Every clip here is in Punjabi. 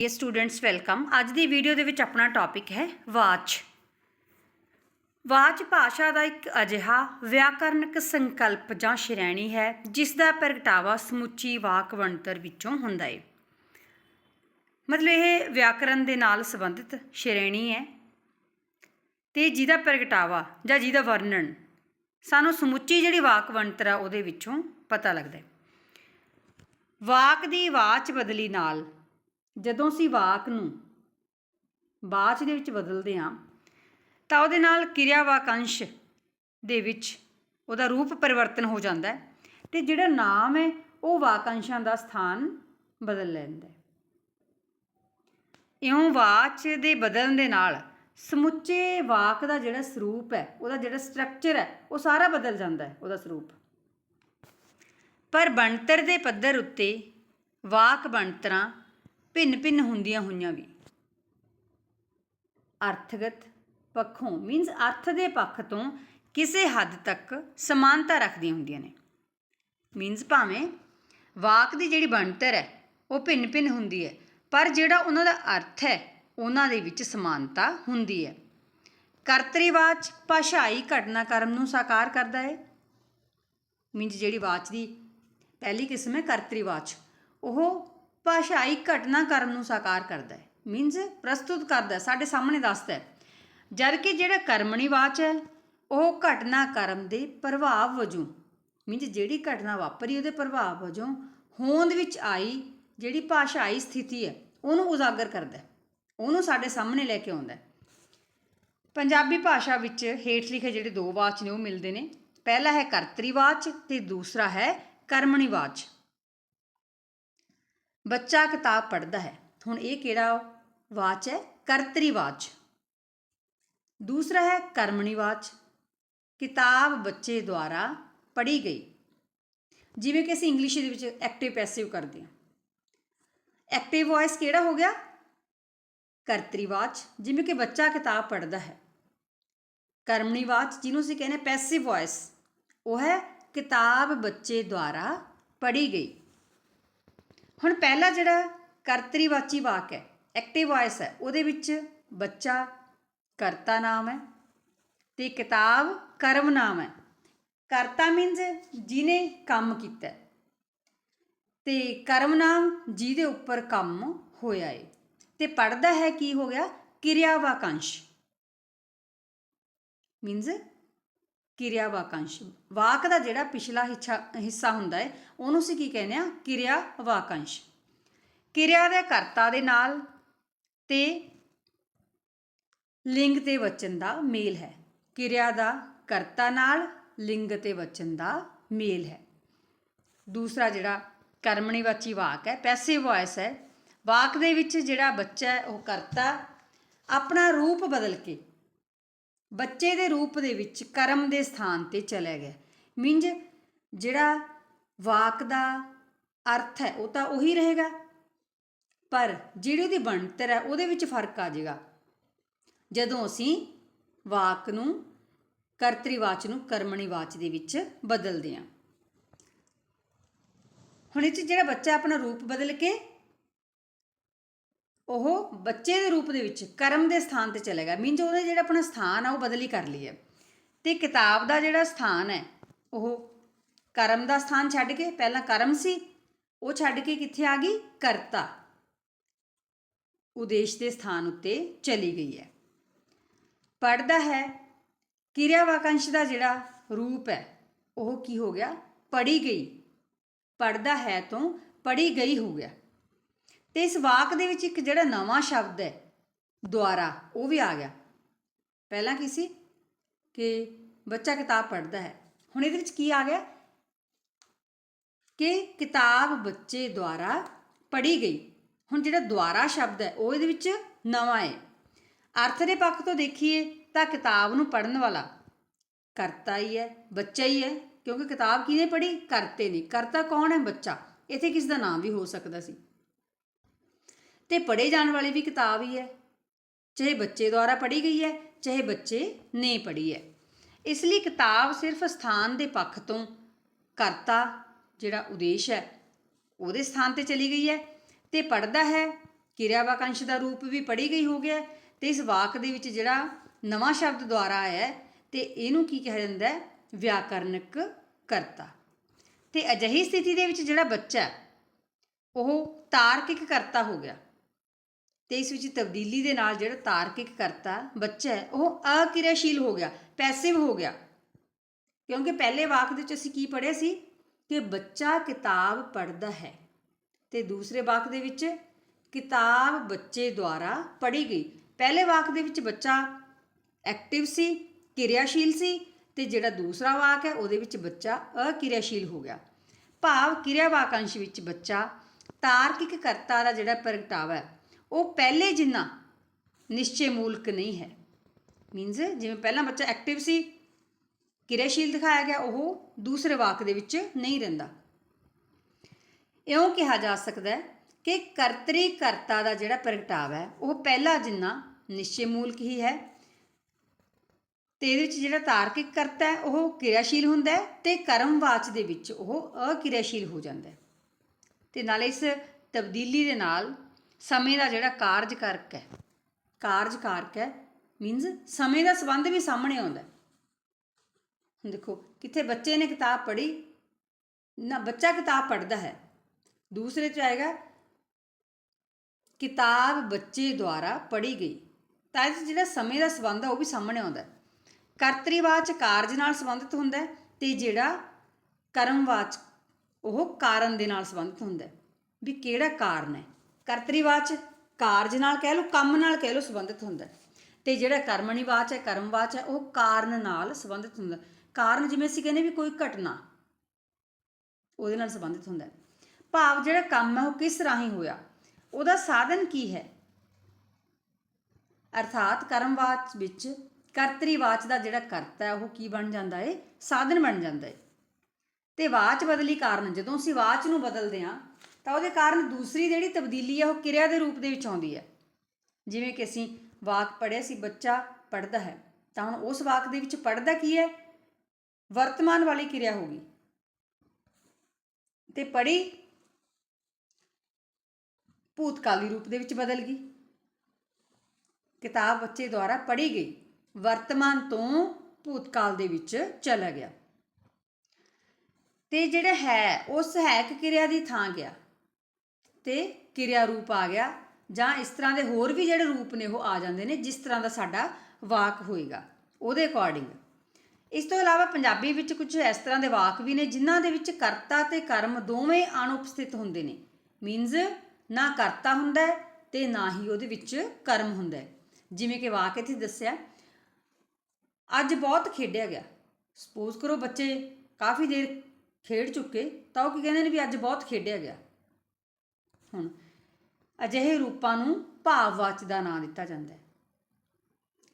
ਇਹ ਸਟੂਡੈਂਟਸ ਵੈਲਕਮ ਅੱਜ ਦੀ ਵੀਡੀਓ ਦੇ ਵਿੱਚ ਆਪਣਾ ਟੌਪਿਕ ਹੈ ਵਾਚ। ਵਾਚ ਭਾਸ਼ਾ ਦਾ ਇੱਕ ਅਜਿਹਾ ਵਿਆਕਰਨਕ ਸੰਕਲਪ ਜਾਂ ਸ਼੍ਰੇਣੀ ਹੈ, ਜਿਸ ਦਾ ਪ੍ਰਗਟਾਵਾ ਸਮੁੱਚੀ ਵਾਕ ਬਣਤਰ ਵਿੱਚੋਂ ਹੁੰਦਾ ਹੈ ਮਤਲਬ ਇਹ ਵਿਆਕਰਨ ਦੇ ਨਾਲ ਸੰਬੰਧਿਤ ਸ਼੍ਰੇਣੀ ਹੈ। ਤੇ ਜਿਹਦਾ ਪ੍ਰਗਟਾਵਾ ਜਾਂ ਜਿਹਦਾ ਵਰਣਨ ਸਾਨੂੰ ਸਮੁੱਚੀ ਜਿਹੜੀ ਵਾਕ ਬਣਤਰ ਆ, ਉਹਦੇ ਵਿੱਚੋਂ ਪਤਾ ਲੱਗਦਾ ਹੈ ਵਾਕ ਦੀ ਵਾਚ ਬਦਲੀ ਨਾਲ ਜਦੋਂ ਅਸੀਂ ਵਾਕ ਨੂੰ ਬਾਚ ਦੇ ਵਿੱਚ ਬਦਲਦੇ ਹਾਂ, ਤਾਂ ਉਹਦੇ ਨਾਲ ਕਿਰਿਆ ਵਾਕੰਸ਼ ਦੇ ਵਿੱਚ ਉਹਦਾ ਰੂਪ ਪਰਿਵਰਤਨ ਹੋ ਜਾਂਦਾ ਹੈ ਤੇ ਜਿਹੜਾ ਨਾਮ ਹੈ, ਉਹ ਵਾਕੰਸ਼ਾਂ ਦਾ ਸਥਾਨ ਬਦਲ ਲੈਂਦਾ ਹੈ। ਇਉਂ ਵਾਚ ਦੇ ਬਦਲਣ ਦੇ ਨਾਲ ਸਮੁੱਚੇ ਵਾਕ ਦਾ ਜਿਹੜਾ ਸਰੂਪ ਹੈ, ਉਹਦਾ ਜਿਹੜਾ ਸਟਰਕਚਰ ਹੈ, ਉਹ ਸਾਰਾ ਬਦਲ ਜਾਂਦਾ ਹੈ, ਉਹਦਾ ਸਰੂਪ। ਪਰ ਬਣਤਰ ਦੇ ਪੱਧਰ ਉੱਤੇ ਵਾਕ ਬਣਤਰਾਂ ਭਿੰਨ-ਭਿੰਨ ਹੁੰਦੀਆਂ ਹੋਈਆਂ ਵੀ। ਅਰਥਗਤ ਪੱਖੋਂ ਮੀਨਸ ਅਰਥ ਦੇ ਪੱਖ ਤੋਂ ਕਿਸੇ ਹੱਦ ਤੱਕ ਸਮਾਨਤਾ ਰੱਖਦੀਆਂ ਹੁੰਦੀਆਂ ਨੇ। ਮੀਨਸ ਭਾਵੇਂ ਵਾਕ ਦੀ ਜਿਹੜੀ ਬਣਤਰ ਹੈ, ਉਹ ਭਿੰਨ-ਭਿੰਨ ਹੁੰਦੀ ਹੈ, ਪਰ ਜਿਹੜਾ ਉਹਨਾਂ ਦਾ ਅਰਥ ਹੈ, ਉਹਨਾਂ ਦੇ ਵਿੱਚ ਸਮਾਨਤਾ ਹੁੰਦੀ ਹੈ। ਕਰਤਰੀਵਾਚ ਭਾਸ਼ਾਈ ਘਟਨਾਕ੍ਰਮ ਨੂੰ ਸਾਕਾਰ ਕਰਦਾ ਹੈ। ਮੀਨਸ ਜਿਹੜੀ ਵਾਚ ਦੀ ਪਹਿਲੀ ਕਿਸਮ ਹੈ ਕਰਤਰੀਵਾਚ, ਉਹ ਭਾਸ਼ਾਈ ਘਟਨਾਕ੍ਰਮ ਨੂੰ ਸਾਕਾਰ ਕਰਦਾ ਹੈ। ਮੀਨਸ ਪ੍ਰਸਤੁਤ ਕਰਦਾ ਸਾਡੇ ਸਾਹਮਣੇ ਦੱਸਦਾ ਹੈ। ਜਦ ਕਿ ਜਿਹੜਾ ਕਰਮਣੀ ਵਾਚ ਹੈ, ਉਹ ਘਟਨਾਕ੍ਰਮ ਦੇ ਪ੍ਰਭਾਵ ਵਜੋਂ ਮੀਨਸ ਜਿਹੜੀ ਘਟਨਾ ਵਾਪਰੀ ਉਹਦੇ ਪ੍ਰਭਾਵ ਵਜੋਂ ਹੋਂਦ ਵਿੱਚ ਆਈ, ਜਿਹੜੀ ਭਾਸ਼ਾਈ ਸਥਿਤੀ ਹੈ, ਉਹਨੂੰ ਉਜਾਗਰ ਕਰਦਾ ਉਹਨੂੰ ਸਾਡੇ ਸਾਹਮਣੇ ਲੈ ਕੇ ਆਉਂਦਾ ਪੰਜਾਬੀ ਭਾਸ਼ਾ ਵਿੱਚ ਹੇਠ ਲਿਖੇ ਜਿਹੜੇ ਦੋ ਵਾਚ ਨੇ, ਉਹ ਮਿਲਦੇ ਨੇ। ਪਹਿਲਾ ਹੈ ਕਰਤਰੀਵਾਚ ਤੇ ਦੂਸਰਾ ਹੈ ਕਰਮਣੀਵਾਚ। ਬੱਚਾ ਕਿਤਾਬ ਪੜ੍ਹਦਾ ਹੈ। ਹੁਣ ਇਹ ਕਿਹੜਾ ਵਾਚ ਹੈ? ਕਰਤਰੀ ਵਾਚ ਦੂਸਰਾ ਹੈ ਕਰਮਣੀਵਾਚ। ਕਿਤਾਬ ਬੱਚੇ ਦੁਆਰਾ ਪੜ੍ਹੀ ਗਈ। ਜਿਵੇਂ ਕਿ ਅਸੀਂ ਇੰਗਲਿਸ਼ ਦੇ ਵਿੱਚ ਐਕਟਿਵ ਪੈਸਿਵ ਕਰਦੇ ਹਾਂ। ਐਕਟਿਵ ਵੌਇਸ ਕਿਹੜਾ ਹੋ ਗਿਆ? ਕਰਤਰੀਵਾਚ, ਜਿਵੇਂ ਕਿ ਬੱਚਾ ਕਿਤਾਬ ਪੜ੍ਹਦਾ ਹੈ। ਕਰਮਣੀਵਾਚ, ਜਿਹਨੂੰ ਅਸੀਂ ਕਹਿੰਦੇ ਪੈਸਿਵ ਵੌਇਸ ਉਹ ਹੈ ਕਿਤਾਬ ਬੱਚੇ ਦੁਆਰਾ ਪੜ੍ਹੀ ਗਈ। ਹੁਣ ਪਹਿਲਾ ਜਿਹੜਾ ਕਰਤਰੀਵਾਚੀ ਵਾਕ ਹੈ ਐਕਟਿਵ ਵੌਇਸ ਹੈ, ਉਹਦੇ ਵਿੱਚ ਬੱਚਾ ਕਰਤਾ ਨਾਮ ਹੈ ਤੇ ਕਿਤਾਬ ਕਰਮ ਨਾਮ ਹੈ। ਕਰਤਾ ਮੀਨਸ ਜਿਹਨੇ ਕੰਮ ਕੀਤਾ ਹੈ ਤੇ ਕਰਮ ਨਾਮ ਜਿਹਦੇ ਉੱਪਰ ਕੰਮ ਹੋਇਆ ਹੈ। ਤੇ ਪੜਦਾ ਹੈ ਕੀ ਹੋ ਗਿਆ? ਕਿਰਿਆ ਵਾਕੰਸ਼ ਮੀਨਸ ਕਿਰਿਆ ਵਾਕੰਸ਼ ਵਾਕ ਦਾ ਜਿਹੜਾ ਪਿਛਲਾ ਹਿੱਸਾ ਹੁੰਦਾ ਹੈ, ਉਹਨੂੰ ਅਸੀਂ ਕੀ ਕਹਿੰਦੇ ਆ ਕਿਰਿਆ ਵਾਕੰਸ਼ ਕਿਰਿਆ ਦੇ ਕਰਤਾ ਦੇ ਨਾਲ ਤੇ ਲਿੰਗ ਤੇ ਵਚਨ ਦਾ ਮੇਲ ਹੈ। ਕਿਰਿਆ ਦਾ ਕਰਤਾ ਨਾਲ, ਲਿੰਗ ਤੇ ਵਚਨ ਦਾ ਮੇਲ ਹੈ। ਦੂਸਰਾ ਜਿਹੜਾ ਕਰਮਣੀਵਾਚੀ ਵਾਕ ਹੈ ਪੈਸਿਵ ਵੌਇਸ ਹੈ। ਵਾਕ ਦੇ ਵਿੱਚ ਜਿਹੜਾ ਬੱਚਾ ਹੈ, ਉਹ ਕਰਤਾ, ਆਪਣਾ ਰੂਪ ਬਦਲ ਕੇ ਬੱਚੇ ਦੇ ਰੂਪ ਦੇ ਵਿੱਚ ਕਰਮ ਦੇ ਸਥਾਨ ਤੇ ਚਲਾ ਗਿਆ ਮੀਨਜ ਜਿਹੜਾ ਵਾਕ ਦਾ ਅਰਥ ਹੈ, ਉਹ ਤਾਂ ਉਹੀ ਰਹੇਗਾ। ਪਰ ਜਿਹੜੀ ਉਹਦੀ ਬਣਤਰ ਹੈ, ਉਹਦੇ ਵਿੱਚ ਫ਼ਰਕ ਆ ਜਾਏਗਾ ਜਦੋਂ ਅਸੀਂ ਵਾਕ ਨੂੰ, ਕਰਤਰੀਵਾਚ ਨੂੰ ਕਰਮਣੀਵਾਚ ਦੇ ਵਿੱਚ ਬਦਲਦੇ ਹਾਂ। ਹੁਣ ਇਹ 'ਚ ਜਿਹੜਾ ਬੱਚਾ ਆਪਣਾ ਰੂਪ ਬਦਲ ਕੇ ਉਹ ਬੱਚੇ ਦੇ ਰੂਪ ਦੇ ਵਿੱਚ ਕਰਮ ਦੇ ਸਥਾਨ ਤੇ ਚਲੇਗਾ ਮੀਨਸ ਉਹਨੇ ਜਿਹੜਾ ਆਪਣਾ ਸਥਾਨ ਆ, ਉਹ ਬਦਲੀ ਕਰ ਲਈ ਹੈ। ਤੇ ਕਿਤਾਬ ਦਾ ਜਿਹੜਾ ਸਥਾਨ ਹੈ, ਉਹ ਕਰਮ ਦਾ ਸਥਾਨ ਛੱਡ ਕੇ, ਪਹਿਲਾਂ ਕਰਮ ਸੀ, ਉਹ ਛੱਡ ਕੇ ਕਿੱਥੇ ਆ ਗਈ? ਕਰਤਾ। ਉਦੇਸ਼ ਦੇ ਸਥਾਨ ਉੱਤੇ ਚਲੀ ਗਈ ਹੈ। ਪੜਦਾ ਹੈ ਕਿਰਿਆ ਵਾਕੰਸ਼ ਦਾ ਜਿਹੜਾ ਰੂਪ ਹੈ, ਉਹ ਕੀ ਹੋ ਗਿਆ? ਪੜੀ ਗਈ। ਪੜਦਾ ਹੈ ਤੋਂ ਪੜੀ ਗਈ ਹੋ ਗਿਆ। ਤੇ ਇਸ ਵਾਕ ਦੇ ਵਿੱਚ ਇੱਕ ਜਿਹੜਾ ਨਵਾਂ ਸ਼ਬਦ ਹੈ, ਦੁਆਰਾ, ਉਹ ਵੀ ਆ ਗਿਆ। ਪਹਿਲਾਂ ਕੀ ਸੀ? ਕਿ ਬੱਚਾ ਕਿਤਾਬ ਪੜ੍ਹਦਾ ਹੈ। ਹੁਣ ਇਹਦੇ ਵਿੱਚ ਕੀ ਆ ਗਿਆ? ਕਿ ਕਿਤਾਬ ਬੱਚੇ ਦੁਆਰਾ ਪੜ੍ਹੀ ਗਈ। ਹੁਣ ਜਿਹੜਾ ਦੁਆਰਾ ਸ਼ਬਦ ਹੈ, ਉਹ ਇਹਦੇ ਵਿੱਚ ਨਵਾਂ ਹੈ। ਅਰਥ ਦੇ ਪੱਖ ਤੋਂ ਦੇਖੀਏ ਤਾਂ ਕਿਤਾਬ ਨੂੰ ਪੜਨ ਵਾਲਾ ਕਰਤਾ ਹੀ ਹੈ, ਬੱਚਾ ਹੀ ਹੈ, ਕਿਉਂਕਿ ਕਿਤਾਬ ਕਿਹਨੇ ਪੜ੍ਹੀ? ਕਰਤੇ ਨੇ। ਕਰਤਾ ਕੌਣ ਹੈ? ਬੱਚਾ। ਇੱਥੇ ਕਿਸ ਦਾ ਨਾਮ ਵੀ ਹੋ ਸਕਦਾ ਸੀ। ਤੇ ਪੜ੍ਹੇ ਜਾਣ ਵਾਲੀ ਵੀ ਕਿਤਾਬ ਹੀ ਹੈ। ਚਾਹੇ ਬੱਚੇ ਦੁਆਰਾ ਪੜ੍ਹੀ ਗਈ ਹੈ, ਚਾਹੇ ਬੱਚੇ ਨੇ ਪੜ੍ਹੀ ਹੈ। ਇਸ ਲਈ ਕਿਤਾਬ ਸਿਰਫ ਸਥਾਨ ਦੇ ਪੱਖ ਤੋਂ ਕਰਤਾ ਜਿਹੜਾ ਉਦੇਸ਼ ਹੈ, ਉਹਦੇ ਸਥਾਨ ਤੇ ਚਲੀ ਗਈ ਹੈ ਤੇ ਪੜਦਾ ਹੈ ਕਿਰਿਆ ਵਾਕੰਸ਼ ਦਾ ਰੂਪ ਵੀ ਪੜ੍ਹੀ ਗਈ ਹੋ ਗਿਆ ਹੈ ਤੇ ਇਸ ਵਾਕ ਦੇ ਵਿੱਚ ਜਿਹੜਾ ਨਵਾਂ ਸ਼ਬਦ ਦੁਆਰਾ ਆਇਆ ਹੈ ਤੇ ਇਹਨੂੰ ਕੀ ਕਿਹਾ ਜਾਂਦਾ ਹੈ? ਵਿਆਕਰਨਕ ਕਰਤਾ। ਤੇ ਅਜਿਹੀ ਸਥਿਤੀ ਦੇ ਵਿੱਚ ਜਿਹੜਾ ਬੱਚਾ ਉਹ ਤਾਰਕਿਕ ਕਰਤਾ ਹੋ ਗਿਆ। ਤੇ ਇਸ ਵਿੱਚ ਤਬਦੀਲੀ ਦੇ ਨਾਲ ਜਿਹੜਾ ਤਾਰਕਿਕ ਕਰਤਾ ਬੱਚਾ ਹੈ, ਉਹ ਅਕਿਰਿਆਸ਼ੀਲ ਹੋ ਗਿਆ ਪੈਸਿਵ ਹੋ ਗਿਆ। ਕਿਉਂਕਿ ਪਹਿਲੇ ਵਾਕ ਦੇ ਵਿੱਚ ਅਸੀਂ ਕੀ ਪੜ੍ਹਿਆ ਸੀ? ਕਿ ਬੱਚਾ ਕਿਤਾਬ ਪੜ੍ਹਦਾ ਹੈ। ਤੇ ਦੂਸਰੇ ਵਾਕ ਦੇ ਵਿੱਚ ਕਿਤਾਬ ਬੱਚੇ ਦੁਆਰਾ ਪੜ੍ਹੀ ਗਈ। ਪਹਿਲੇ ਵਾਕ ਦੇ ਵਿੱਚ ਬੱਚਾ ਐਕਟਿਵ ਸੀ, ਕਿਰਿਆਸ਼ੀਲ ਸੀ ਤੇ ਜਿਹੜਾ ਦੂਸਰਾ ਵਾਕ ਹੈ, ਉਹਦੇ ਵਿੱਚ ਬੱਚਾ ਅਕਿਰਿਆਸ਼ੀਲ ਹੋ ਗਿਆ। ਭਾਵ ਕਿਰਿਆ ਵਾਕੰਸ਼ ਵਿੱਚ ਬੱਚਾ ਤਾਰਕਿਕ ਕਰਤਾ ਦਾ ਜਿਹੜਾ ਪ੍ਰਗਟਾਵਾ ਹੈ ਉਹ ਪਹਿਲੇ ਜਿੰਨਾ ਨਿਸ਼ਚੇ ਮੂਲਕ ਨਹੀਂ ਹੈ। ਮੀਨਸ ਜਿਵੇਂ ਪਹਿਲਾਂ ਬੱਚਾ ਐਕਟਿਵ ਸੀ, ਕਿਰਿਆਸ਼ੀਲ ਦਿਖਾਇਆ ਗਿਆ, ਉਹ ਦੂਸਰੇ ਵਾਕ ਦੇ ਵਿੱਚ ਨਹੀਂ ਰਹਿੰਦਾ। ਇਉਂ ਕਿਹਾ ਜਾ ਸਕਦਾ ਹੈ ਕਿ ਕਰਤਰੀ ਕਰਤਾ ਦਾ ਜਿਹੜਾ ਪ੍ਰਗਟਾਵਾ ਹੈ, ਉਹ ਪਹਿਲਾ ਜਿੰਨਾ ਨਿਸ਼ਚੇ ਮੂਲਕ ਹੀ ਹੈ ਤੇ ਇਹਦੇ ਵਿੱਚ ਜਿਹੜਾ ਤਾਰਕਿਕ ਕਰਤਾ ਹੈ, ਉਹ ਕਿਰਿਆਸ਼ੀਲ ਹੁੰਦਾ ਹੈ ਤੇ ਕਰਮਵਾਚ ਦੇ ਵਿੱਚ ਉਹ ਅਕਿਰਿਆਸ਼ੀਲ ਹੋ ਜਾਂਦਾ ਹੈ। ਤੇ ਨਾਲ ਇਸ ਤਬਦੀਲੀ ਦੇ ਨਾਲ ਸਮੇਂ ਦਾ ਜਿਹੜਾ ਕਾਰਜ ਕਾਰਕ ਹੈ, ਕਾਰਜ ਕਾਰਕ ਹੈ ਮੀਨਸ ਸਮੇਂ ਦਾ ਸੰਬੰਧ ਵੀ ਸਾਹਮਣੇ ਆਉਂਦਾ ਹੁਣ ਦੇਖੋ, ਕਿੱਥੇ ਬੱਚੇ ਨੇ ਕਿਤਾਬ ਪੜ੍ਹੀ, ਨਾ ਬੱਚਾ ਕਿਤਾਬ ਪੜ੍ਹਦਾ ਹੈ, ਦੂਸਰੇ ਚ ਆਏਗਾ, ਕਿਤਾਬ ਬੱਚੇ ਦੁਆਰਾ ਪੜ੍ਹੀ ਗਈ, ਤਾਂ ਇਹ 'ਚ ਜਿਹੜਾ ਸਮੇਂ ਦਾ ਸੰਬੰਧ ਹੈ ਉਹ ਵੀ ਸਾਹਮਣੇ ਆਉਂਦਾ ਹੈ। ਕਰਤਰੀਵਾਚ ਕਾਰਜ ਨਾਲ ਸੰਬੰਧਿਤ ਹੁੰਦਾ ਹੈ ਤੇ ਜਿਹੜਾ ਕਰਮਵਾਚ, ਉਹ ਕਾਰਨ ਦੇ ਨਾਲ ਸੰਬੰਧਿਤ ਹੁੰਦਾ ਵੀ ਕਿਹੜਾ ਕਾਰਨ ਹੈ। ਕਰਤਰੀਵਾਚ, ਕਾਰਜ ਨਾਲ ਕਹਿ ਲਓ, ਕੰਮ ਨਾਲ ਕਹਿ ਲਓ ਸੰਬੰਧਿਤ ਹੁੰਦਾ ਹੈ। ਤੇ ਜਿਹੜਾ ਕਰਮਣੀਵਾਚ ਹੈ, ਕਰਮਵਾਚ ਹੈ, ਉਹ ਕਾਰਨ ਨਾਲ ਸੰਬੰਧਿਤ ਹੁੰਦਾ ਕਾਰਨ ਜਿਵੇਂ ਅਸੀਂ ਕਹਿੰਦੇ ਵੀ ਕੋਈ ਘਟਨਾ, ਉਹਦੇ ਨਾਲ ਸੰਬੰਧਿਤ ਹੁੰਦਾ ਭਾਵ ਜਿਹੜਾ ਕੰਮ ਹੈ, ਉਹ ਕਿਸ ਰਾਹੀਂ ਹੋਇਆ, ਉਹਦਾ ਸਾਧਨ ਕੀ ਹੈ? ਅਰਥਾਤ ਕਰਮਵਾਚ ਵਿੱਚ ਕਰਤਰੀਵਾਚ ਦਾ ਜਿਹੜਾ ਕਰਤਾ ਹੈ, ਉਹ ਕੀ ਬਣ ਜਾਂਦਾ ਹੈ? ਸਾਧਨ ਬਣ ਜਾਂਦਾ ਹੈ। ਤੇ ਵਾਚ ਬਦਲੀ ਕਾਰਨ, ਜਦੋਂ ਅਸੀਂ ਵਾਚ ਨੂੰ ਬਦਲਦੇ ਹਾਂ ਤਾਂ ਉਹਦੇ ਕਾਰਨ ਦੂਸਰੀ ਜਿਹੜੀ ਤਬਦੀਲੀ ਹੈ ਉਹ ਕਿਰਿਆ ਦੇ ਰੂਪ ਦੇ ਵਿੱਚ ਆਉਂਦੀ ਹੈ। ਜਿਵੇਂ ਕਿ ਅਸੀਂ ਵਾਕ ਪੜ੍ਹਿਆ ਸੀ, ਬੱਚਾ ਪੜ੍ਹਦਾ ਹੈ, ਤਾਂ ਹੁਣ ਉਸ ਵਾਕ ਦੇ ਵਿੱਚ ਪੜ੍ਹਦਾ ਕੀ ਹੈ? ਵਰਤਮਾਨ ਵਾਲੀ ਕਿਰਿਆ ਹੋਗੀ ਤੇ ਪੜ੍ਹੀ ਭੂਤਕਾਲੀ ਰੂਪ ਦੇ ਵਿੱਚ ਬਦਲ ਗਈ। ਕਿਤਾਬ ਬੱਚੇ ਦੁਆਰਾ ਪੜ੍ਹੀ ਗਈ। ਵਰਤਮਾਨ ਤੋਂ ਭੂਤਕਾਲ ਦੇ ਵਿੱਚ ਚਲਾ ਗਿਆ। ਤੇ ਜਿਹੜਾ ਹੈ, ਉਸ ਹੈਕ ਕਿਰਿਆ ਦੀ ਥਾਂ ਗਿਆ। ਤੇ ਕਿਰਿਆ ਰੂਪ ਆ ਗਿਆ ਜਾਂ ਇਸ ਤਰ੍ਹਾਂ ਦੇ ਹੋਰ ਵੀ ਜਿਹੜੇ ਰੂਪ ਨੇ ਉਹ ਆ ਜਾਂਦੇ ਨੇ ਜਿਸ ਤਰ੍ਹਾਂ ਦਾ ਸਾਡਾ ਵਾਕ ਹੋਏਗਾ, ਉਹਦੇ ਅਕੋਰਡਿੰਗ ਇਸ ਤੋਂ ਇਲਾਵਾ ਪੰਜਾਬੀ ਵਿੱਚ ਕੁਝ ਇਸ ਤਰ੍ਹਾਂ ਦੇ ਵਾਕ ਵੀ ਨੇ ਜਿਨ੍ਹਾਂ ਦੇ ਵਿੱਚ ਕਰਤਾ ਤੇ ਕਰਮ ਦੋਵੇਂ ਅਨੁਪਸਥਿਤ ਹੁੰਦੇ ਨੇ। ਮੀਨਜ਼ ਨਾ ਕਰਤਾ ਹੁੰਦਾ ਹੈ ਤੇ ਨਾ ਹੀ ਉਹਦੇ ਵਿੱਚ ਕਰਮ ਹੁੰਦਾ ਹੈ। ਜਿਵੇਂ ਕਿ ਵਾਕ ਇੱਥੇ ਦੱਸਿਆ, ਅੱਜ ਬਹੁਤ ਖੇਡਿਆ ਗਿਆ। ਸਪੋਜ਼ ਕਰੋ ਬੱਚੇ ਕਾਫੀ ਦੇਰ ਖੇਡ ਚੁੱਕੇ ਤਾਂ ਉਹ ਕੀ ਕਹਿੰਦੇ ਨੇ ਵੀ ਅੱਜ ਬਹੁਤ ਖੇਡਿਆ ਗਿਆ। ਹੁਣ। ਅਜਿਹੇ ਰੂਪਾਂ ਨੂੰ ਭਾਵਵਾਚ ਦਾ ਨਾਂ ਦਿੱਤਾ ਜਾਂਦਾ ਹੈ।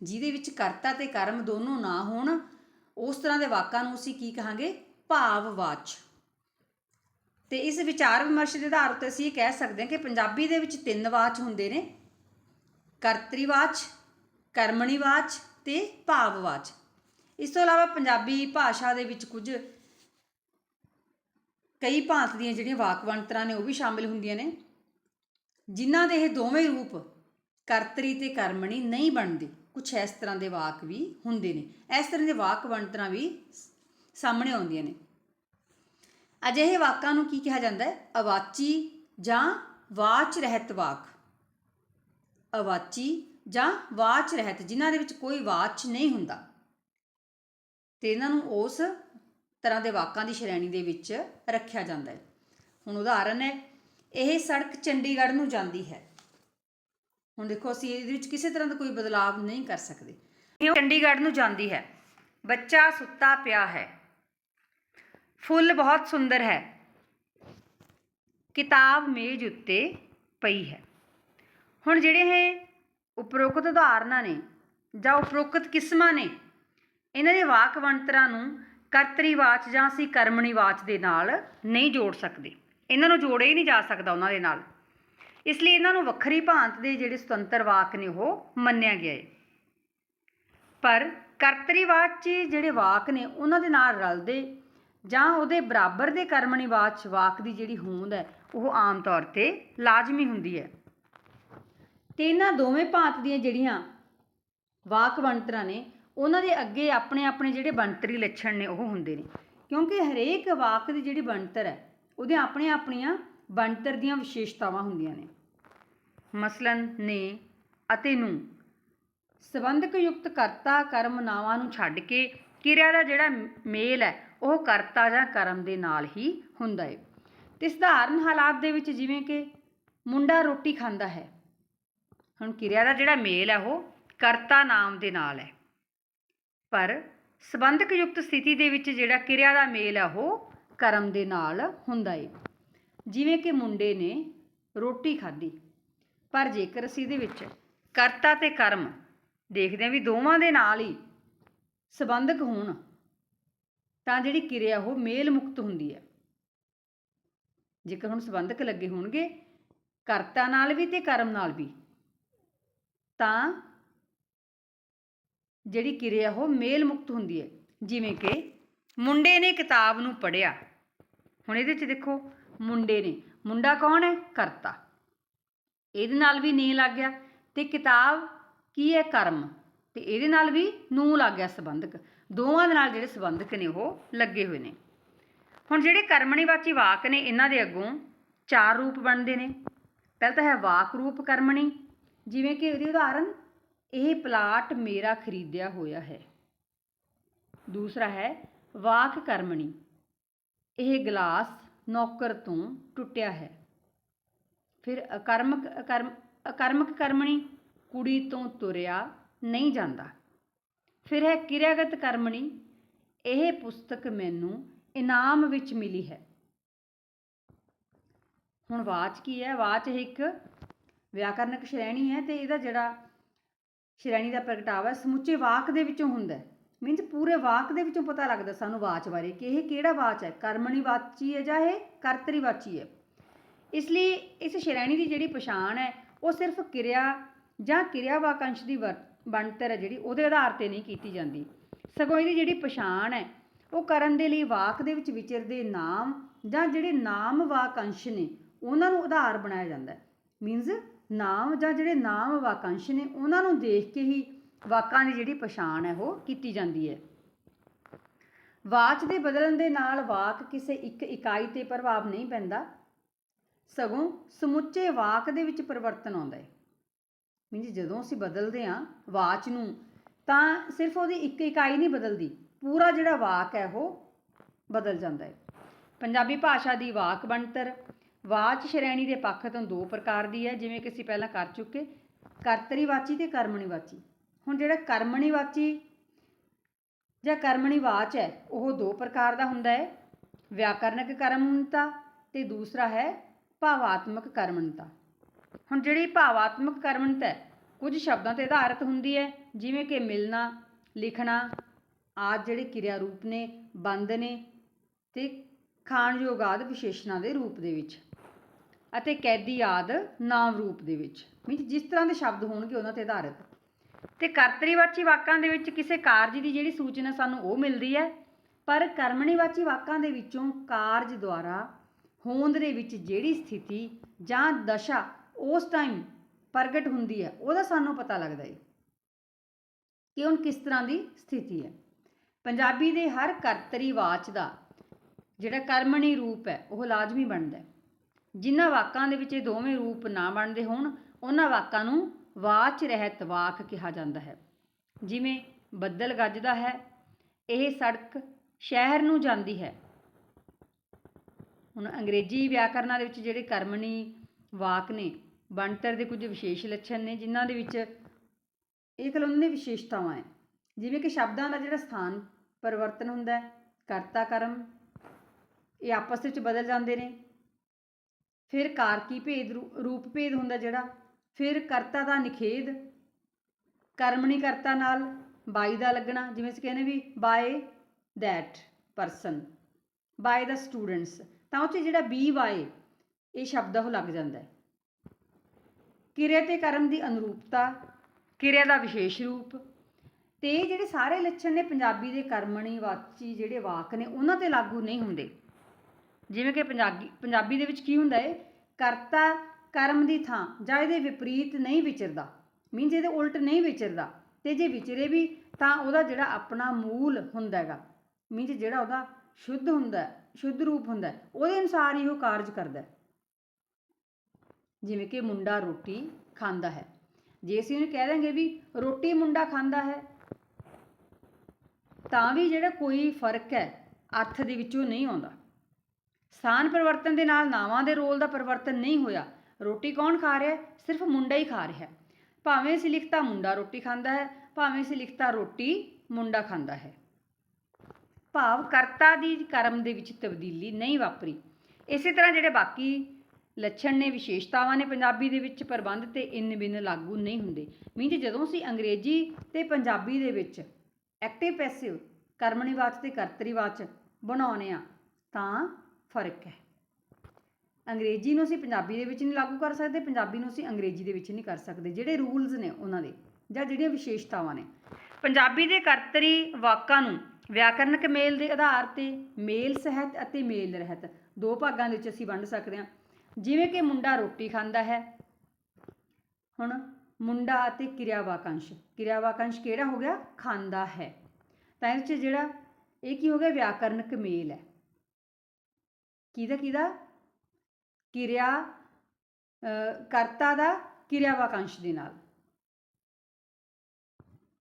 ਜਿਹਦੇ ਵਿੱਚ ਕਰਤਾ ਤੇ ਕਰਮ ਦੋਨੋਂ ਨਾ ਹੋਣ, ਉਸ ਤਰ੍ਹਾਂ ਦੇ ਵਾਕਾਂ ਨੂੰ ਅਸੀਂ ਕੀ ਕਹਾਂਗੇ? ਭਾਵਵਾਚ। ਤੇ ਇਸ ਵਿਚਾਰ ਵਿਮਰਸ਼ ਦੇ ਆਧਾਰ ਉੱਤੇ ਅਸੀਂ ਇਹ ਕਹਿ ਸਕਦੇ ਹਾਂ ਕਿ ਪੰਜਾਬੀ ਦੇ ਵਿੱਚ ਤਿੰਨ ਵਾਚ ਹੁੰਦੇ ਨੇ। ਕਰਤਰੀਵਾਚ, ਕਰਮਣੀਵਾਚ ਤੇ ਭਾਵਵਾਚ। ਇਸ ਤੋਂ ਇਲਾਵਾ ਪੰਜਾਬੀ ਭਾਸ਼ਾ ਦੇ ਵਿੱਚ ਕੁਝ ਕਈ ਭਾਂਤ ਦੀਆਂ ਜਿਹੜੀਆਂ ਵਾਕ ਬਣਤਰਾਂ ਨੇ ਉਹ ਵੀ ਸ਼ਾਮਿਲ ਹੁੰਦੀਆਂ ਨੇ। ਜਿਨ੍ਹਾਂ ਦੇ ਇਹ ਦੋਵੇਂ ਰੂਪ ਕਰਤਰੀ ਤੇ ਕਰਮਣੀ ਨਹੀਂ ਬਣਦੇ ਕੁਝ ਇਸ ਤਰ੍ਹਾਂ ਦੇ ਵਾਕ ਵੀ ਹੁੰਦੇ ਨੇ। ਇਸ ਤਰ੍ਹਾਂ ਦੇ ਵਾਕ ਬਣਤਰਾਂ ਵੀ ਸਾਹਮਣੇ ਆਉਂਦੀਆਂ ਨੇ। ਅਜਿਹੇ ਵਾਕਾਂ ਨੂੰ ਕੀ ਕਿਹਾ ਜਾਂਦਾ ਹੈ? ਅਵਾਚੀ ਜਾਂ ਵਾਚ ਰਹਿਤ ਵਾਕ। ਅਵਾਚੀ ਜਾਂ ਵਾਚ ਰਹਿਤ, ਜਿਨ੍ਹਾਂ ਦੇ ਵਿੱਚ ਕੋਈ ਵਾਚ ਨਹੀਂ ਹੁੰਦਾ। ਤੇ ਇਹਨਾਂ ਨੂੰ ਉਸ ਤਰ੍ਹਾਂ ਦੇ ਵਾਕਾਂ ਦੀ ਸ਼੍ਰੇਣੀ ਦੇ ਵਿੱਚ ਰੱਖਿਆ ਜਾਂਦਾ ਹੈ। ਹੁਣ ਉਦਾਹਰਨ ਹੈ ਇਹ ਸੜਕ ਚੰਡੀਗੜ੍ਹ ਨੂੰ ਜਾਂਦੀ ਹੈ। ਹੁਣ ਦੇਖੋ, ਅਸੀਂ ਇਹਦੇ ਵਿੱਚ ਕਿਸੇ ਤਰ੍ਹਾਂ ਦਾ ਕੋਈ ਬਦਲਾਵ ਨਹੀਂ ਕਰ ਸਕਦੇ। ਇਹ ਚੰਡੀਗੜ੍ਹ ਨੂੰ ਜਾਂਦੀ ਹੈ। ਬੱਚਾ ਸੁੱਤਾ ਪਿਆ ਹੈ। ਫੁੱਲ ਬਹੁਤ ਸੁੰਦਰ ਹੈ। ਕਿਤਾਬ ਮੇਜ਼ ਉੱਤੇ ਪਈ ਹੈ। ਹੁਣ ਜਿਹੜੇ ਇਹ ਉਪਰੋਕਤ ਉਦਾਹਰਨਾਂ ਨੇ ਜਾਂ ਉਪਰੋਕਤ ਕਿਸਮਾਂ ਨੇ, ਇਹਨਾਂ ਦੇ ਵਾਕ ਬਣਤਰਾਂ ਨੂੰ ਕਰਤਰੀਵਾਚ ਜਾਂ ਅਸੀਂ ਕਰਮਣੀ ਵਾਚ ਦੇ ਨਾਲ ਨਹੀਂ ਜੋੜ ਸਕਦੇ। ਇਹਨਾਂ ਨੂੰ ਜੋੜਿਆ ਹੀ ਨਹੀਂ ਜਾ ਸਕਦਾ ਉਹਨਾਂ ਦੇ ਨਾਲ। ਇਸ ਲਈ ਇਹਨਾਂ ਨੂੰ ਵੱਖਰੀ ਭਾਂਤ ਦੇ ਜਿਹੜੇ ਸੁਤੰਤਰ ਵਾਕ ਨੇ ਉਹ ਮੰਨਿਆ ਗਿਆ ਹੈ ਪਰ ਕਰਤਰੀਵਾਦ 'ਚ ਜਿਹੜੇ ਵਾਕ ਨੇ ਉਹਨਾਂ ਦੇ ਨਾਲ ਰਲਦੇ ਜਾਂ ਉਹਦੇ ਬਰਾਬਰ ਦੇ ਕਰਮਣੀਵਾਚ ਵਾਕ ਦੀ ਜਿਹੜੀ ਹੋਂਦ ਹੈ, ਉਹ ਆਮ ਤੌਰ ਤੇ ਲਾਜ਼ਮੀ ਹੁੰਦੀ ਹੈ। ਤੇ ਇਹਨਾਂ ਦੋਵੇਂ ਭਾਂਤ ਦੀਆਂ ਜਿਹੜੀਆਂ ਵਾਕ ਬਣਤਰਾਂ ਨੇ, ਉਹਨਾਂ ਦੇ ਅੱਗੇ ਆਪਣੇ ਆਪਣੇ ਜਿਹੜੇ ਬਣਤਰੀ ਲੱਛਣ ਨੇ ਉਹ ਹੁੰਦੇ ਨੇ। ਕਿਉਂਕਿ ਹਰੇਕ ਵਾਕ ਦੀ ਜਿਹੜੀ ਬਣਤਰ ਹੈ ਉਹਦੇ ਆਪਣੇ ਆਪਣੀਆਂ ਬਣਤਰ ਦੀਆਂ ਵਿਸ਼ੇਸ਼ਤਾਵਾਂ ਹੁੰਦੀਆਂ ਨੇ। ਮਸਲਨ ਨੇ ਅਤੇ ਨੂੰ ਸਬੰਧਕ ਯੁਕਤ ਕਰਤਾ ਕਰਮ ਨਾਵਾਂ ਨੂੰ ਛੱਡ ਕੇ ਕਿਰਿਆ ਦਾ ਜਿਹੜਾ ਮੇਲ ਹੈ, ਉਹ ਕਰਤਾ ਜਾਂ ਕਰਮ ਦੇ ਨਾਲ ਹੀ ਹੁੰਦਾ ਹੈ। ਤੇ ਸਧਾਰਨ ਹਾਲਾਤ ਦੇ ਵਿੱਚ ਜਿਵੇਂ ਕਿ ਮੁੰਡਾ ਰੋਟੀ ਖਾਂਦਾ ਹੈ, ਹੁਣ ਕਿਰਿਆ ਦਾ ਜਿਹੜਾ ਮੇਲ ਹੈ, ਉਹ ਕਰਤਾ ਨਾਮ ਦੇ ਨਾਲ ਹੈ। ਪਰ ਸਬੰਧਕ ਯੁਕਤ ਸਥਿਤੀ ਦੇ ਵਿੱਚ ਜਿਹੜਾ ਕਿਰਿਆ ਦਾ ਮੇਲ ਹੈ, ਉਹ ਕਰਮ ਦੇ ਨਾਲ ਹੁੰਦਾ ਏ। ਜਿਵੇਂ ਕਿ ਮੁੰਡੇ ਨੇ ਰੋਟੀ ਖਾਧੀ, ਪਰ ਜੇਕਰ ਅਸੀਂ ਇਹਦੇ ਵਿੱਚ ਕਰਤਾ ਤੇ ਕਰਮ ਦੇਖਦੇ ਹਾਂ ਵੀ ਦੋਵਾਂ ਦੇ ਨਾਲ ਹੀ ਸਬੰਧਕ ਹੋਣ, ਤਾਂ ਜਿਹੜੀ ਕਿਰਿਆ ਉਹ ਮੇਲ ਮੁਕਤ ਹੁੰਦੀ ਹੈ। ਜੇਕਰ ਹੁਣ ਸਬੰਧਕ ਲੱਗੇ ਹੋਣਗੇ, ਕਰਤਾ ਨਾਲ ਵੀ ਤੇ ਕਰਮ ਨਾਲ ਵੀ, ਤਾਂ ਜਿਹੜੀ ਕਿਰਿਆ ਉਹ ਮੇਲ ਮੁਕਤ ਹੁੰਦੀ ਹੈ। ਜਿਵੇਂ ਕਿ ਮੁੰਡੇ ਨੇ ਕਿਤਾਬ ਨੂੰ ਪੜ੍ਹਿਆ ਹੁਣ ਇਹਦੇ 'ਚ ਦੇਖੋ ਮੁੰਡੇ ਨੇ। ਮੁੰਡਾ ਕੌਣ ਹੈ? ਕਰਤਾ। ਇਹਦੇ ਨਾਲ ਵੀ ਨੀ ਲੱਗ ਗਿਆ ਤੇ ਕਿਤਾਬ ਕੀ ਹੈ? ਕਰਮ। ਤੇ ਇਹਦੇ ਨਾਲ ਵੀ ਨੂੰ ਲੱਗ ਗਿਆ ਸੰਬੰਧਕ। ਦੋਵਾਂ ਦੇ ਨਾਲ ਜਿਹੜੇ ਸੰਬੰਧਕ ਨੇ ਉਹ ਲੱਗੇ ਹੋਏ ਨੇ। ਹੁਣ ਜਿਹੜੇ ਕਰਮਣੀਵਾਚੀ ਵਾਕ ਨੇ, ਇਹਨਾਂ ਦੇ ਅੱਗੋਂ ਚਾਰ ਰੂਪ ਬਣਦੇ ਨੇ। ਪਹਿਲਾਂ ਤਾਂ ਹੈ ਵਾਕ ਰੂਪ ਕਰਮਣੀ। ਜਿਵੇਂ ਕਿ ਇਹਦੀ ਉਦਾਹਰਨ, ਇਹ ਪਲਾਟ ਮੇਰਾ ਖਰੀਦਿਆ ਹੋਇਆ ਹੈ। ਦੂਸਰਾ ਹੈ ਵਾਕ ਕਰਮਣੀ। ਇਹ ਗਲਾਸ ਨੌਕਰ ਤੋਂ ਟੁੱਟਿਆ ਹੈ। ਫਿਰ ਅਕਰਮਕ ਅਕਰਮ ਅਕਰਮਕ ਕਰਮਣੀ ਕੁੜੀ ਤੋਂ ਤੁਰਿਆ ਨਹੀਂ ਜਾਂਦਾ। ਫਿਰ ਹੈ ਕਿਰਿਆਗਤ ਕਰਮਣੀ, ਇਹ ਪੁਸਤਕ ਮੈਨੂੰ ਇਨਾਮ ਵਿੱਚ ਮਿਲੀ ਹੈ। ਹੁਣ ਵਾਚ ਕੀ ਹੈ? ਵਾਚ ਇੱਕ ਵਿਆਕਰਨਕ ਸ਼੍ਰੇਣੀ ਹੈ ਤੇ ਇਹਦਾ ਜਿਹੜਾ ਸ਼੍ਰੇਣੀ ਦਾ ਪ੍ਰਗਟਾਵਾ ਸਮੁੱਚੇ ਵਾਕ ਦੇ ਵਿੱਚੋਂ ਹੁੰਦਾ ਮੀਨਸ ਪੂਰੇ ਵਾਕ ਦੇ ਵਿੱਚੋਂ ਪਤਾ ਲੱਗਦਾ ਸਾਨੂੰ ਵਾਚ ਬਾਰੇ ਕਿ ਇਹ ਕਿਹੜਾ ਵਾਚ ਹੈ, ਕਰਮਣੀ ਵਾਚੀ ਹੈ ਜਾਂ ਇਹ ਕਰਤਰੀ ਵਾਚੀ ਹੈ। ਇਸ ਲਈ ਇਸ ਸ਼੍ਰੇਣੀ ਦੀ ਜਿਹੜੀ ਪਛਾਣ ਹੈ, ਉਹ ਸਿਰਫ ਕਿਰਿਆ ਜਾਂ ਕਿਰਿਆ ਵਾਕੰਸ਼ ਦੀ ਵਰ- ਬਣਤਰ ਹੈ ਜਿਹੜੀ, ਉਹਦੇ ਆਧਾਰ ਤੇ ਨਹੀਂ ਕੀਤੀ ਜਾਂਦੀ। ਸਗੋਂ ਇਹਦੀ ਜਿਹੜੀ ਪਛਾਣ ਹੈ, ਉਹ ਕਰਨ ਦੇ ਲਈ ਵਾਕ ਦੇ ਵਿੱਚ ਵਿਚਰਦੇ ਨਾਮ ਜਾਂ ਜਿਹੜੇ ਨਾਮ ਵਾਕੰਸ਼ ਨੇ, ਉਹਨਾਂ ਨੂੰ ਆਧਾਰ ਬਣਾਇਆ ਜਾਂਦਾ ਹੈ। ਮੀਨਸ ਨਾਮ ਜਾਂ ਜਿਹੜੇ ਨਾਮ ਵਾਕੰਸ਼ ਨੇ, ਉਹਨਾਂ ਨੂੰ ਦੇਖ ਕੇ ਹੀ ਵਾਕਾਂ ਦੀ ਜਿਹੜੀ ਪਛਾਣ ਹੈ ਉਹ ਕੀਤੀ ਜਾਂਦੀ ਹੈ। ਵਾਚ ਦੇ ਬਦਲਣ ਦੇ ਨਾਲ ਵਾਕ ਕਿਸੇ ਇੱਕ ਇਕਾਈ ਤੇ ਪ੍ਰਭਾਵ ਨਹੀਂ ਪੈਂਦਾ। ਸਗੋਂ ਸਮੁੱਚੇ ਵਾਕ ਦੇ ਵਿੱਚ ਪਰਿਵਰਤਨ ਆਉਂਦਾ ਹੈ। ਮੀਨਸ ਜਦੋਂ ਅਸੀਂ ਬਦਲਦੇ ਹਾਂ ਵਾਚ ਨੂੰ, ਤਾਂ ਸਿਰਫ ਉਹਦੀ ਇੱਕ ਇਕਾਈ ਨਹੀਂ ਬਦਲਦੀ, ਪੂਰਾ ਜਿਹੜਾ ਵਾਕ ਹੈ ਉਹ ਬਦਲ ਜਾਂਦਾ ਹੈ। ਪੰਜਾਬੀ ਭਾਸ਼ਾ ਦੀ ਵਾਕ ਬਣਤਰ, ਵਾਚ ਸ਼੍ਰੇਣੀ ਦੇ ਪੱਖ ਤੋਂ ਦੋ ਪ੍ਰਕਾਰ ਦੀ ਹੈ, ਜਿਵੇਂ ਕਿ ਅਸੀਂ ਪਹਿਲਾਂ ਕਰ ਚੁੱਕੇ, ਕਰਤਰੀ ਵਾਚੀ ਤੇ ਕਰਮਣੀ ਵਾਚੀ। ਹੁਣ ਜਿਹੜਾ ਕਰਮਣੀ ਵਾਚੀ ਜਾਂ ਕਰਮਣੀ ਵਾਚ ਹੈ, ਉਹ ਦੋ ਪ੍ਰਕਾਰ ਦਾ ਹੁੰਦਾ ਹੈ। ਵਿਆਕਰਨਕ ਕਰਮਣਤਾ ਤੇ ਦੂਸਰਾ ਹੈ ਭਾਵਾਤਮਕ ਕਰਮਣਤਾ ਹੁਣ ਜਿਹੜੀ ਭਾਵਾਤਮਕ ਕਰਮਣਤਾ ਹੈ, ਕੁਝ ਸ਼ਬਦਾਂ ਤੇ ਆਧਾਰਿਤ ਹੁੰਦੀ ਹੈ, ਜਿਵੇਂ ਕਿ ਮਿਲਣਾ, ਲਿਖਣਾ, ਆਦਿ ਜਿਹੜੇ ਕਿਰਿਆ ਰੂਪ ਨੇ ਬੰਦ ਨੇ ਤੇ ਖਾਣਯੋਗ ਆਦਿ ਵਿਸ਼ੇਸ਼ਣਾਂ ਦੇ ਰੂਪ ਦੇ ਵਿੱਚ ਅਤੇ ਕੈਦੀ ਆਦਿ ਨਾਮ ਰੂਪ ਦੇ ਵਿੱਚ। ਮੀਨਸ ਜਿਸ ਤਰ੍ਹਾਂ ਦੇ ਸ਼ਬਦ ਹੋਣਗੇ, ਉਹਨਾਂ ਤੇ ਆਧਾਰਿਤ। ਤੇ ਕਰਤਰੀਵਾਚੀ ਵਾਕਾਂ ਦੇ ਵਿੱਚ ਕਿਸੇ ਕਾਰਜ ਦੀ ਜਿਹੜੀ ਸੂਚਨਾ ਸਾਨੂੰ ਉਹ ਮਿਲਦੀ ਹੈ, ਪਰ ਕਰਮਣੀਵਾਚੀ ਵਾਕਾਂ ਦੇ ਵਿੱਚੋਂ ਕਾਰਜ ਦੁਆਰਾ ਹੋਂਦ ਦੇ ਵਿੱਚ ਜਿਹੜੀ ਸਥਿਤੀ ਜਾਂ ਦਸ਼ਾ ਉਸ ਟਾਈਮ ਪ੍ਰਗਟ ਹੁੰਦੀ ਹੈ, ਉਹਦਾ ਸਾਨੂੰ ਪਤਾ ਲੱਗਦਾ ਹੈ ਕਿ ਹੁਣ ਕਿਸ ਤਰ੍ਹਾਂ ਦੀ ਸਥਿਤੀ ਹੈ। ਪੰਜਾਬੀ ਦੇ ਹਰ ਕਰਤਰੀ ਵਾਚ ਦਾ ਜਿਹੜਾ ਕਰਮਣੀ ਰੂਪ ਹੈ, ਉਹ ਲਾਜ਼ਮੀ ਬਣਦਾ ਹੈ। ਜਿਨ੍ਹਾਂ ਵਾਕਾਂ ਦੇ ਵਿੱਚ ਇਹ ਦੋਵੇਂ ਰੂਪ ਨਾ ਬਣਦੇ ਹੋਣ, ਉਹਨਾਂ ਵਾਕਾਂ ਨੂੰ ਵਾਚ ਰਹਿਤ ਵਾਕ ਕਿਹਾ ਜਾਂਦਾ ਹੈ। ਜਿਵੇਂ ਬੱਦਲ ਗੱਜਦਾ ਹੈ, ਇਹ ਸੜਕ ਸ਼ਹਿਰ ਨੂੰ ਜਾਂਦੀ ਹੈ। ਹੁਣ ਅੰਗਰੇਜ਼ੀ ਵਿਆਕਰਨਾਂ ਦੇ ਵਿੱਚ ਜਿਹੜੇ ਕਰਮਣੀ ਵਾਕ ਨੇ, ਬਣਤਰ ਦੇ ਕੁਝ ਵਿਸ਼ੇਸ਼ ਲੱਛਣ ਨੇ, ਜਿਨ੍ਹਾਂ ਦੇ ਵਿੱਚ ਇਹ ਕਲੋਨੀ ਵਿਸ਼ੇਸ਼ਤਾਵਾਂ ਹੈ। ਜਿਵੇਂ ਕਿ ਸ਼ਬਦਾਂ ਦਾ ਜਿਹੜਾ ਸਥਾਨ ਪਰਿਵਰਤਨ ਹੁੰਦਾ ਹੈ, ਕਰਤਾ ਕਰਮ, ਇਹ ਆਪਸ ਵਿੱਚ ਬਦਲ ਜਾਂਦੇ ਨੇ। ਫਿਰ ਕਾਰਕੀ ਭੇਦ ਰੂ- ਰੂਪ ਭੇਦ ਹੁੰਦਾ ਜਿਹੜਾ ਫਿਰ ਕਰਤਾ ਦਾ ਨਿਖੇਧ ਕਰਮਣੀ ਕਰਤਾ ਨਾਲ, ਬਾਈ ਦਾ ਲੱਗਣਾ, ਜਿਵੇਂ ਅਸੀਂ ਕਹਿੰਦੇ ਵੀ by that person by the students ਤਾਂ ਉਹ 'ਚ ਜਿਹੜਾ ਬੀ ਬਾਏ ਇਹ ਸ਼ਬਦ ਉਹ ਲੱਗ ਜਾਂਦਾ ਹੈ। ਕਿਰਿਆ ਤੇ ਕਰਮ ਦੀ ਅਨੁਰੂਪਤਾ, ਕਿਰਿਆ ਦਾ ਵਿਸ਼ੇਸ਼ ਰੂਪ, ਤੇ ਇਹ ਜਿਹੜੇ ਸਾਰੇ ਲੱਛਣ ਨੇ ਪੰਜਾਬੀ ਦੇ ਕਰਮਣੀ, ਵਾਚੀ, ਜਿਹੜੇ ਵਾਕ ਨੇ, ਉਹਨਾਂ ਤੇ ਲਾਗੂ ਨਹੀਂ ਹੁੰਦੇ। ਜਿਵੇਂ ਕਿ ਪੰਜਾਬੀ ਪੰਜਾਬੀ ਦੇ ਵਿੱਚ ਕੀ ਹੁੰਦਾ ਹੈ? ਕਰਤਾ ਕਰਮ ਦੀ ਥਾਂ, ਜਾਂ ਇਹਦੇ ਵਿਪਰੀਤ ਨਹੀਂ ਵਿਚਰਦਾ, ਮੀਨਸ ਇਹਦੇ ਉਲਟ ਨਹੀਂ ਵਿਚਰਦਾ, ਤੇ ਜੇ ਵਿਚਰੇ ਵੀ, ਤਾਂ ਉਹਦਾ ਜਿਹੜਾ ਆਪਣਾ ਮੂਲ ਹੁੰਦਾ ਹੈਗਾ, ਮੀਨਸ ਜਿਹੜਾ ਉਹਦਾ ਸ਼ੁੱਧ ਹੁੰਦਾ, ਸ਼ੁੱਧ ਰੂਪ ਹੁੰਦਾ, ਉਹਦੇ ਅਨੁਸਾਰ ਹੀ ਉਹ ਕਾਰਜ ਕਰਦਾ ਜਿਵੇਂ ਕਿ ਮੁੰਡਾ ਰੋਟੀ ਖਾਂਦਾ ਹੈ। ਜੇ ਅਸੀਂ ਉਹਨੂੰ ਕਹਿ ਦਾਂਗੇ ਵੀ ਰੋਟੀ ਮੁੰਡਾ ਖਾਂਦਾ ਹੈ, ਤਾਂ ਵੀ ਜਿਹੜਾ ਕੋਈ ਫ਼ਰਕ ਹੈ ਅਰਥ ਦੇ ਵਿੱਚੋਂ ਨਹੀਂ ਆਉਂਦਾ। ਸਥਾਨ ਪਰਿਵਰਤਨ ਦੇ ਨਾਲ ਨਾਵਾਂ ਦੇ ਰੋਲ ਦਾ ਪਰਿਵਰਤਨ ਨਹੀਂ ਹੋਇਆ ਰੋਟੀ ਕੌਣ ਖਾ ਰਿਹਾ ਸਿਰਫ ਮੁੰਡਾ ਹੀ ਖਾ ਰਿਹਾ ਭਾਵੇਂ ਅਸੀਂ ਲਿਖਤਾ ਮੁੰਡਾ ਰੋਟੀ ਖਾਂਦਾ ਹੈ, ਭਾਵੇਂ ਅਸੀਂ ਲਿਖਤਾ ਰੋਟੀ ਮੁੰਡਾ ਖਾਂਦਾ ਹੈ। ਭਾਵ ਕਰਤਾ ਦੀ ਕਰਮ ਦੇ ਵਿੱਚ ਤਬਦੀਲੀ ਨਹੀਂ ਵਾਪਰੀ। ਇਸੇ ਤਰ੍ਹਾਂ ਜਿਹੜੇ ਬਾਕੀ ਲੱਛਣ ਨੇ, ਵਿਸ਼ੇਸ਼ਤਾਵਾਂ ਨੇ ਪੰਜਾਬੀ ਦੇ ਵਿੱਚ ਪ੍ਰਬੰਧ ਤੇ ਇਨ ਬਿਨ ਲਾਗੂ ਨਹੀਂ ਹੁੰਦੇ। ਮੀਨਸ ਜਦੋਂ ਅਸੀਂ ਅੰਗਰੇਜ਼ੀ ਤੇ ਪੰਜਾਬੀ ਦੇ ਵਿੱਚ ਐਕਟਿਵ ਪੈਸਿਵ ਕਰਮਣੀਵਾਚਕ ਤੇ ਕਰਤਰੀਵਾਚ ਬਣਾਉਨੇ ਆ ਤਾਂ ਫ਼ਰਕ ਹੈ। ਅੰਗਰੇਜ਼ੀ ਨੂੰ ਅਸੀਂ ਪੰਜਾਬੀ ਦੇ ਵਿੱਚ ਨਹੀਂ ਲਾਗੂ ਕਰ ਸਕਦੇ, ਪੰਜਾਬੀ ਨੂੰ ਅਸੀਂ ਅੰਗਰੇਜ਼ੀ ਦੇ ਵਿੱਚ ਨਹੀਂ ਕਰ ਸਕਦੇ, ਜਿਹੜੇ ਰੂਲਸ ਨੇ ਉਹਨਾਂ ਦੇ, ਜਾਂ ਜਿਹੜੀਆਂ ਵਿਸ਼ੇਸ਼ਤਾਵਾਂ ਨੇ। ਪੰਜਾਬੀ ਦੇ ਕਰਤਰੀ ਵਾਕਾਂ ਨੂੰ ਵਿਆਕਰਨਕ ਮੇਲ ਦੇ ਆਧਾਰ ਤੇ ਮੇਲ ਸਹਿਤ ਅਤੇ ਮੇਲ ਰਹਿਤ, ਦੋ ਭਾਗਾਂ ਦੇ ਵਿੱਚ ਅਸੀਂ ਵੰਡ ਸਕਦੇ ਹਾਂ। ਜਿਵੇਂ ਕਿ ਮੁੰਡਾ ਰੋਟੀ ਖਾਂਦਾ ਹੈ, ਹੁਣ ਮੁੰਡਾ ਅਤੇ ਕਿਰਿਆ ਵਾਕੰਸ਼ ਕਿਰਿਆ ਵਾਕੰਸ਼ ਕਿਹੜਾ ਹੋ ਗਿਆ? ਖਾਂਦਾ ਹੈ। ਤਾਂ ਇਹ 'ਚ ਜਿਹੜਾ, ਇਹ ਕੀ ਹੋ ਗਿਆ? ਵਿਆਕਰਨਕ ਮੇਲ ਹੈ। ਕਿਹਦਾ ਕਿਹਦਾ? ਕਿਰਿਆ ਅ, ਕਰਤਾ ਦਾ ਕਿਰਿਆ ਵਾਕੰਸ਼ ਦੇ ਨਾਲ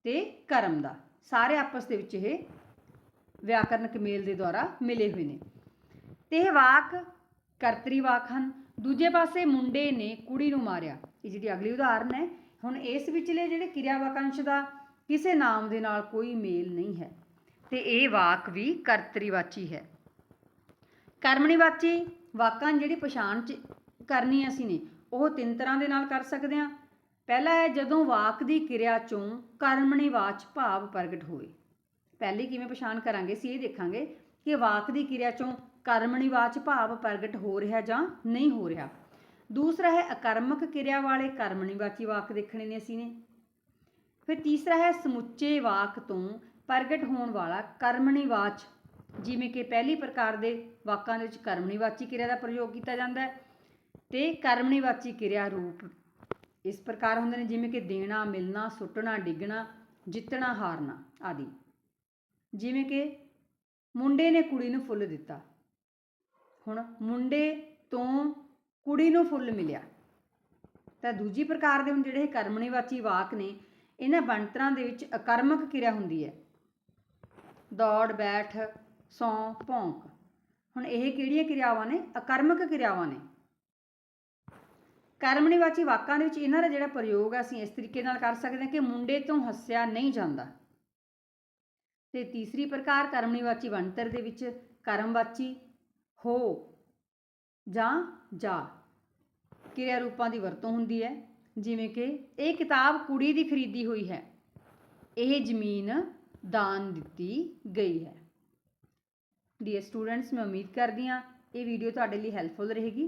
ਤੇ ਕਰਮ ਦਾ। ਸਾਰੇ ਆਪਸ ਦੇ ਵਿੱਚ ਇਹ ਵਿਆਕਰਨਕ ਮੇਲ ਦੇ ਦੁਆਰਾ ਮਿਲੇ ਹੋਏ ਨੇ। ਤੇ ਇਹ ਵਾਕ ਕਰਤਰੀ ਵਾਕ ਹਨ। ਦੂਜੇ ਪਾਸੇ ਮੁੰਡੇ ਨੇ ਕੁੜੀ ਨੂੰ ਮਾਰਿਆ। ਇਹ ਜਿਹੜੀ ਅਗਲੀ ਉਦਾਹਰਨ ਹੈ ਹੁਣ ਇਸ ਵਿਚਲੇ ਜਿਹੜੇ ਕਿਰਿਆ ਵਾਕੰਸ਼ ਦਾ ਕਿਸੇ ਨਾਮ ਦੇ ਨਾਲ ਕੋਈ ਮੇਲ ਨਹੀਂ ਹੈ। ਤੇ ਇਹ ਵਾਕ ਵੀ ਕਰਤਰੀ ਵਾਚੀ ਹੈ। ਕਰਮਣੀਵਾਚੀ ਵਾਕਾਂ ਜਿਹੜੀ ਪਛਾਣ ਚ ਕਰਨੀ ਅਸੀਂ ਨੇ, ਉਹ ਤਿੰਨ ਤਰ੍ਹਾਂ ਦੇ ਨਾਲ ਕਰ ਸਕਦੇ ਹਾਂ। ਪਹਿਲਾ ਹੈ, ਜਦੋਂ ਵਾਕ ਦੀ ਕਿਰਿਆ ਚੋਂ ਕਰਮਣੀਵਾਚ ਭਾਵ ਪ੍ਰਗਟ ਹੋਵੇ। ਪਹਿਲੇ ਕਿਵੇਂ ਪਛਾਣ ਕਰਾਂਗੇ, ਅਸੀਂ ਇਹ ਦੇਖਾਂਗੇ ਕਿ ਵਾਕ ਦੀ ਕਿਰਿਆ ਚੋਂ ਕਰਮਣੀਵਾਚ ਭਾਵ ਪ੍ਰਗਟ ਹੋ ਰਿਹਾ ਜਾਂ ਨਹੀਂ ਹੋ ਰਿਹਾ। ਦੂਸਰਾ ਹੈ, ਅਕਰਮਕ ਕਿਰਿਆ ਵਾਲੇ ਕਰਮਣੀਵਾਚੀ ਵਾਕ ਦੇਖਣੇ ਨੇ ਅਸੀਂ ਨੇ। ਫਿਰ ਤੀਸਰਾ ਹੈ, ਸਮੁੱਚੇ ਵਾਕ ਤੋਂ ਪ੍ਰਗਟ ਹੋਣ ਵਾਲਾ ਕਰਮਣੀਵਾਚ ਜਿਵੇਂ ਕਿ ਪਹਿਲੀ ਪ੍ਰਕਾਰ ਦੇ ਵਾਕਾਂ ਦੇ ਵਿੱਚ ਕਰਮਣੀਵਾਚੀ ਕਿਰਿਆ ਦਾ ਪ੍ਰਯੋਗ ਕੀਤਾ ਜਾਂਦਾ ਹੈ ਤੇ ਕਰਮਣੀਵਾਚੀ ਕਿਰਿਆ ਰੂਪ ਇਸ ਪ੍ਰਕਾਰ ਹੁੰਦੇ ਨੇ, ਜਿਵੇਂ ਕਿ ਦੇਣਾ, ਮਿਲਣਾ, ਸੁੱਟਣਾ, ਡਿੱਗਣਾ, ਜਿੱਤਣਾ, ਹਾਰਨਾ ਆਦਿ। ਜਿਵੇਂ ਕਿ ਮੁੰਡੇ ਨੇ ਕੁੜੀ ਨੂੰ ਫੁੱਲ ਦਿੱਤਾ। ਹੁਣ ਮੁੰਡੇ ਤੋਂ ਕੁੜੀ ਨੂੰ ਫੁੱਲ ਮਿਲਿਆ। ਤਾਂ ਦੂਜੀ ਪ੍ਰਕਾਰ ਦੇ ਹੁਣ ਜਿਹੜੇ ਇਹ ਕਰਮਣੀਵਾਚੀ ਵਾਕ ਨੇ, ਇਹਨਾਂ ਬਣਤਰਾਂ ਦੇ ਵਿੱਚ ਅਕਰਮਕ ਕਿਰਿਆ ਹੁੰਦੀ ਹੈ। ਦੌੜ, ਬੈਠ ਸੌਂ ਭੌਂਕ। ਹੁਣ ਇਹ ਕਿਹੜੀਆਂ ਕਿਰਿਆਵਾਂ ਨੇ? ਅਕਰਮਕ ਕਿਰਿਆਵਾਂ ਨੇ। ਕਰਮਣੀਵਾਚੀ ਵਾਕਾਂ ਦੇ ਵਿੱਚ ਇਹਨਾਂ ਦਾ ਜਿਹੜਾ ਪ੍ਰਯੋਗ ਆ, ਅਸੀਂ ਇਸ ਤਰੀਕੇ ਨਾਲ ਕਰ ਸਕਦੇ ਹਾਂ ਕਿ ਮੁੰਡੇ ਤੋਂ ਹੱਸਿਆ ਨਹੀਂ ਜਾਂਦਾ। ਤੇ ਤੀਸਰੀ ਪ੍ਰਕਾਰ ਕਰਮਣੀਵਾਚੀ ਬਣਤਰ ਦੇ ਵਿੱਚ ਕਰਮਵਾਚੀ ਹੋ ਜਾਂ ਜਾ ਕਿਰਿਆ ਰੂਪਾਂ ਦੀ ਵਰਤੋਂ ਹੁੰਦੀ ਹੈ। ਜਿਵੇਂ ਕਿ ਇਹ ਕਿਤਾਬ ਕੁੜੀ ਦੀ ਖਰੀਦੀ ਹੋਈ ਹੈ। ਇਹ ਜ਼ਮੀਨ ਦਾਨ ਦਿੱਤੀ ਗਈ ਹੈ। ਡੀਅਰ ਸਟੂਡੈਂਟਸ ਮੈਂ ਉਮੀਦ ਕਰਦੀ ਹਾਂ ਇਹ ਵੀਡੀਓ ਤੁਹਾਡੇ ਲਈ ਹੈਲਪਫੁਲ ਰਹੇਗੀ।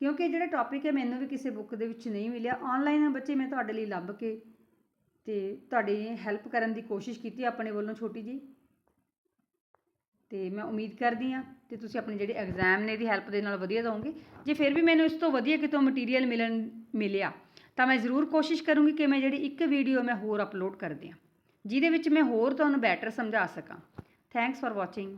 ਕਿਉਂਕਿ ਜਿਹੜਾ ਟੌਪਿਕ ਹੈ, ਮੈਨੂੰ ਵੀ ਕਿਸੇ ਬੁੱਕ ਦੇ ਵਿੱਚ ਨਹੀਂ ਮਿਲਿਆ। ਆਨਲਾਈਨ ਬੱਚੇ, ਮੈਂ ਤੁਹਾਡੇ ਲਈ ਲੱਭ ਕੇ ਤੇ ਤੁਹਾਡੀ ਹੈਲਪ ਕਰਨ ਦੀ ਕੋਸ਼ਿਸ਼ ਕੀਤੀ ਆਪਣੇ ਵੱਲੋਂ, ਛੋਟੀ ਜੀ ਤੇ ਮੈਂ ਉਮੀਦ ਕਰਦੀ ਹਾਂ ਤੇ ਤੁਸੀਂ ਆਪਣੇ ਜਿਹੜੇ ਐਗਜ਼ਾਮ ਨੇ ਇਹਦੀ ਹੈਲਪ ਦੇ ਨਾਲ ਵਧੀਆ ਦਵੋਗੇ ਜੇ ਫਿਰ ਵੀ ਮੈਨੂੰ ਇਸ ਤੋਂ ਵਧੀਆ ਕਿਤੋਂ ਮਟੀਰੀਅਲ ਮਿਲਣ, ਮਿਲਿਆ, ਤਾਂ ਮੈਂ ਜ਼ਰੂਰ ਕੋਸ਼ਿਸ਼ ਕਰੂੰਗੀ ਕਿ ਮੈਂ ਜਿਹੜੀ ਇੱਕ ਵੀਡੀਓ ਮੈਂ ਹੋਰ ਅਪਲੋਡ ਕਰ ਦਿਆਂ, ਜਿਹਦੇ ਵਿੱਚ ਮੈਂ ਹੋਰ ਤੁਹਾਨੂੰ ਬੈਟਰ ਸਮਝਾ ਸਕਾਂ। Thanks for watching